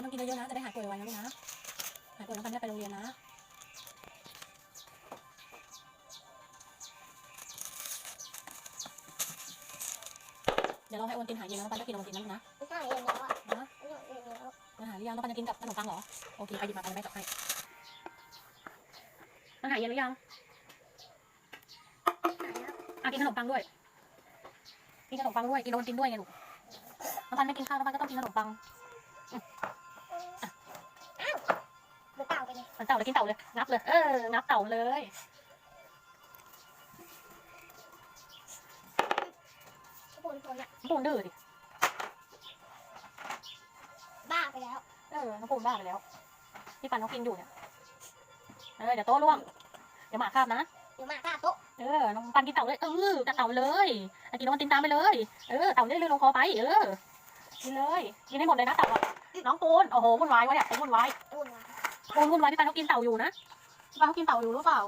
ปันต้องกินเยอะๆนะ จะได้หายป่วยไวๆนะลูกนะ หายป่วยแล้วปันได้ไปโรงเรียนนะเดี๋ยวเราให้โอนตินหายเย็นแล้วปันก็กินโอนตินนะลูกนะไม่ใช่เย็นแล้วอะนะไม่ใช่เย็นแล้วมันหายหรือยังแล้วปันจะกินกับขนมปังเหรอ โอเค ไปหยิบมาปันไม่จับให้มันหายเย็นหรือยังอะกินขนมปังด้วย กินขนมปังด้วย กินโอนตินด้วยไงลูกแล้วปันไม่กินข้าวแล้วปันก็ต้องกินขนมปัง มันเต่าเลยกินเต่าเลยงับเลย เอองับเต่าเลย ปูนคนอะน้องปูนดื้อดิ บ้าไปแล้ว เออน้องปูนบ้าไปแล้วพี่ปันเขากินอยู่เนี่ย เออ เดี๋ยวโต๊ะร่วง เดี๋ยวหมาคาบนะ เดี๋ยวมาฆ่าโต๊ะเออ น้องปันกินเต่าเลย เออกัดเต่าเลยอะกินโอนตินตามไปเลย เออ เต่าเลื่อยๆลงคอไป เออ กินเลย กินให้หมดเลยนะเต่าอะน้องปูน โอ้โหวุ่นวายวะเนี่ยวุ่นวาย ปูนมา ปูนวุ่นวายพี่ปานเขากินเต่าอยู่นะพี่ปันเขากินเต่าอยู่รู้เปล่า